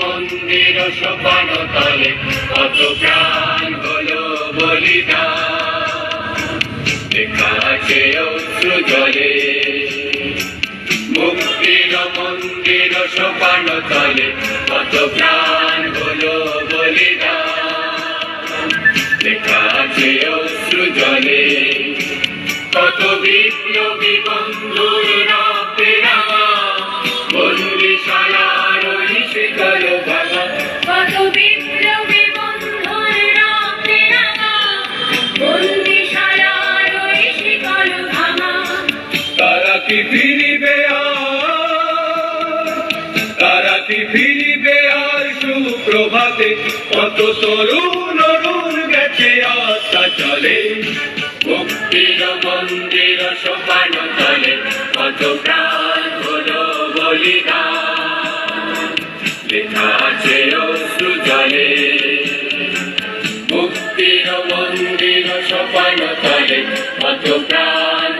মন্দির সোপান তলে কত প্রাণ হলো বলিদান মুক্তির মন্দির সোপান তলে কত প্রাণ হলো বলিদান অশ্রু জলে। কত বিপ্লবী বন্ধুর কি ফিরিবে আর সুপ্রভাতে কত তরুণ অরুণ গেছে আশা চলে। মুক্তির মন্দির সোপান তলে, কত প্রাণ হলো বলিদান। লেখা আছে অশ্রু জলে। মুক্তির মন্দির সোপান তলে, কত প্রাণ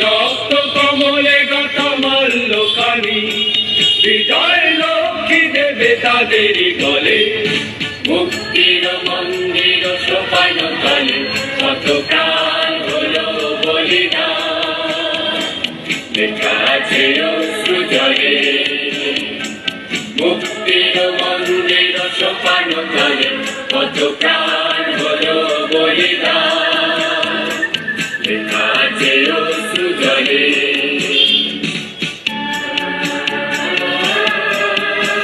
রক্ত কমলে গত মাল্য কানি বিজয় লক্ষ্মী দেবে তাদের গলে মুক্তির মন্দির সোপান তলে কত কাল হল বলিদান? লেখা আছে সুজলে মুক্তির মন্দির সোপান তলে কত কাল হল বলিদান? লেখা আছে Friday.